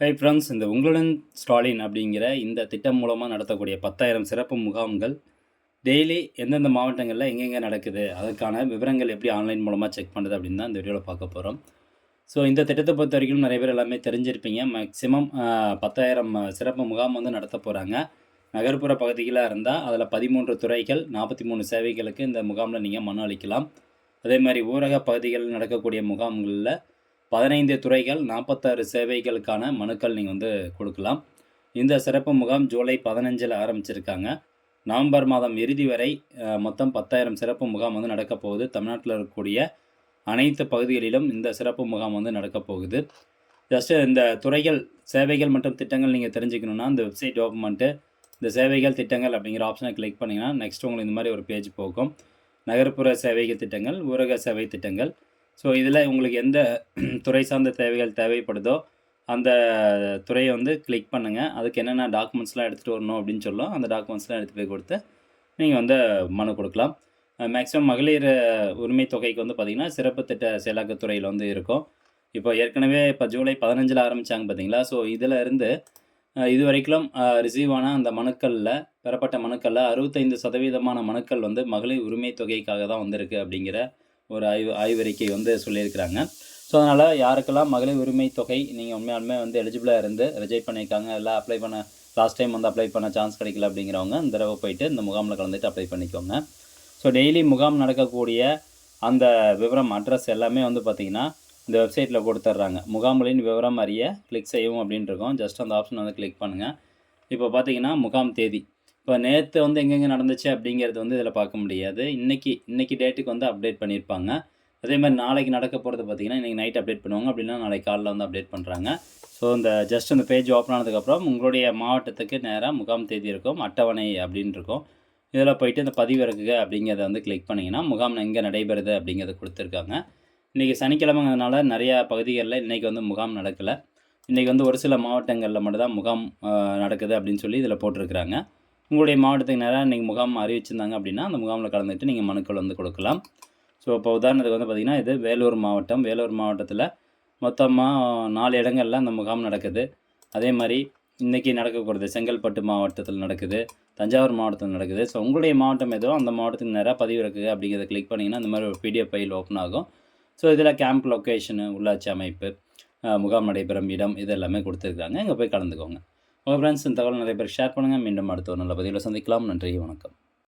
Hi friends இந்த உங்களுடன் ஸ்டாலின் அப்படிங்கிற இந்த திட்டம் மூலமாக நடத்தக்கூடிய பத்தாயிரம் சிறப்பு முகாம்கள் டெய்லி எந்தெந்த மாவட்டங்களில் எங்கெங்கே நடக்குது அதுக்கான விவரங்கள் எப்படி ஆன்லைன் மூலமாக செக் பண்ணுறது அப்படின்னு தான் இந்த வீடியோவில் பார்க்க போகிறோம் ஸோ இந்த திட்டத்தை பொறுத்த வரைக்கும் நிறைய பேர் எல்லாமே தெரிஞ்சிருப்பீங்க. மேக்ஸிமம் பத்தாயிரம் சிறப்பு முகாம் வந்து நடத்த போகிறாங்க நகர்ப்புற பகுதிகளாக இருந்தால் அதில் பதிமூன்று துறைகள் நாற்பத்தி மூணு சேவைகளுக்கு இந்த முகாமில் நீங்கள் மனு அளிக்கலாம். அதே மாதிரி ஊரக பகுதிகளில் நடக்கக்கூடிய முகாம்களில் பதினைந்து துறைகள் நாற்பத்தாறு சேவைகளுக்கான மனுக்கள் நீங்கள் வந்து கொடுக்கலாம். இந்த சிறப்பு முகாம் ஜூலை பதினஞ்சில் ஆரம்பிச்சிருக்காங்க. நவம்பர் மாதம் இறுதி வரை மொத்தம் பத்தாயிரம் சிறப்பு முகாம் வந்து நடக்க போகுது. தமிழ்நாட்டில் இருக்கக்கூடிய அனைத்து பகுதிகளிலும் இந்த சிறப்பு முகாம் வந்து நடக்க போகுது. ஜஸ்ட்டு இந்த துறைகள் சேவைகள் மற்றும் திட்டங்கள் நீங்கள் தெரிஞ்சுக்கணுன்னா இந்த வெப்சைட் ஓப்பன் பண்ணிட்டு இந்த சேவைகள் திட்டங்கள் அப்படிங்கிற ஆப்ஷனை கிளிக் பண்ணிங்கன்னா நெக்ஸ்ட் உங்களுக்கு இந்த மாதிரி ஒரு பேஜ் போகும். நகர்ப்புற சேவைகள் திட்டங்கள் ஊரக சேவை திட்டங்கள் ஸோ இதில் உங்களுக்கு எந்த துறை சார்ந்த தேவைகள் தேவைப்படுதோ அந்த துறையை வந்து கிளிக் பண்ணுங்கள் அதுக்கு என்னென்ன டாக்குமெண்ட்ஸ்லாம் எடுத்துகிட்டு வரணும் அப்படின்னு சொல்லும். அந்த டாக்குமெண்ட்ஸ்லாம் எடுத்துகிட்டு போய் கொடுத்து நீங்கள் வந்து மனு கொடுக்கலாம். மேக்ஸிமம் மகளிர் உரிமை தொகைக்கு வந்து பார்த்திங்கன்னா சிறப்பு திட்ட செயலாக்கத்துறையில் வந்து இருக்கும். இப்போ ஏற்கனவே இப்போ ஜூலை பதினஞ்சில் ஆரம்பித்தாங்க பார்த்தீங்களா ஸோ இதில் இருந்து இது வரைக்கும் ரிசீவ் ஆன அந்த மனுக்களில் பெறப்பட்ட மனுக்களில் அறுபத்தைந்து சதவீதமான மனுக்கள் வந்து மகளிர் உரிமை தொகைக்காக தான் வந்திருக்கு அப்படிங்கிற ஒரு ஆய்வு ஆய்வறிக்கை வந்து சொல்லியிருக்கிறாங்க. ஸோ அதனால் யாருக்கெல்லாம் மகளிர் உரிமை தொகை நீங்கள் உண்மையாலுமே வந்து எலிஜிபிளாக இருந்து ரிஜெக்ட் பண்ணியிருக்காங்க இல்லை அப்ளை பண்ண லாஸ்ட் டைம் வந்து அப்ளை பண்ண சான்ஸ் கிடைக்கல அப்படிங்கிறவங்க இந்த தடவை போயிட்டு இந்த முகாமில் கலந்துட்டு அப்ளை பண்ணிக்கோங்க. ஸோ டெய்லி முகாம் நடக்கக்கூடிய அந்த விவரம் அட்ரஸ் எல்லாமே வந்து பார்த்திங்கன்னா இந்த வெப்சைட்டில் கொடுத்துட்றாங்க. முகாம்களின் விவரம் அறிய கிளிக் செய்யவும் அப்படின்ட்டு ஜஸ்ட் அந்த ஆப்ஷன் வந்து கிளிக் பண்ணுங்கள் இப்போ பார்த்தீங்கன்னா முகாம் தேதி. இப்போ நேற்று வந்து எங்கெங்கே நடந்துச்சு அப்படிங்கிறது வந்து இதில் பார்க்க முடியாது. இன்றைக்கி இன்றைக்கி டேட்டுக்கு வந்து அப்டேட் பண்ணியிருப்பாங்க. அதே மாதிரி நாளைக்கு நடக்க போகிறது பார்த்திங்கன்னா இன்றைக்கி நைட் அப்டேட் பண்ணுவாங்க. அப்படின்னா நாளைக்கு காலையில் வந்து அப்டேட் பண்ணுறாங்க ஸோ இந்த ஜஸ்ட் அந்த பேஜ் ஓப்பன் ஆனதுக்கப்புறம் உங்களுடைய மாவட்டத்துக்கு நேராக முகாம் தேதி இருக்கும். அட்டவணை அப்படின்னு இருக்கும். இதில் போயிட்டு இந்த பதிவு பதிவிறக்குக அப்படிங்கிறத வந்து கிளிக் பண்ணிங்கன்னா முகாம் எங்கே நடைபெறுது அப்படிங்கிறத கொடுத்துருக்காங்க. இன்றைக்கி சனிக்கிழமைங்கிறதுனால நிறையா பகுதிகளில் இன்றைக்கி வந்து முகாம் நடக்கலை. இன்றைக்கி வந்து ஒரு சில மாவட்டங்களில் மட்டும்தான் முகாம் நடக்குது அப்படின்னு சொல்லி இதில் போட்டிருக்கிறாங்க. உங்களுடைய மாவட்டத்துக்கு நேராக நீங்கள் முகாம் அறிவிச்சிருந்தாங்க அப்படின்னா அந்த முகாமில் கலந்துட்டு நீங்கள் மனுக்கள் வந்து கொடுக்கலாம். ஸோ இப்போ உதாரணத்துக்கு வந்து பார்த்திங்கன்னா இது வேலூர் மாவட்டம். வேலூர் மாவட்டத்தில் மொத்தமாக நாலு இடங்களில் அந்த முகாம் நடக்குது. அதே மாதிரி இன்றைக்கி நடக்கக்கூடாது செங்கல்பட்டு மாவட்டத்தில் நடக்குது தஞ்சாவூர் மாவட்டத்தில் நடக்குது. ஸோ உங்களுடைய மாவட்டம் ஏதோ அந்த மாவட்டத்துக்கு நேராக பதிவு இருக்குது அப்படிங்கிறத கிளிக் பண்ணிங்கன்னா இந்த மாதிரி ஒரு பிடிஎஃப் ஃபைல் ஓப்பன் ஆகும். ஸோ இதில் கேம்ப் லொக்கேஷனு உள்ளாட்சி அமைப்பு முகாம் நடைபெறும் இடம் இது எல்லாமே கொடுத்துருக்காங்க. இங்கே போய் கலந்துக்கோங்க. உங்கள் ஃப்ரெண்ட்ஸ் இந்த தகவல் நிறைய பேர் ஷேர் பண்ணுங்கள் மீண்டும் அடுத்த ஒரு நல்ல பதிவில் சந்திக்கலாம். நன்றி வணக்கம்.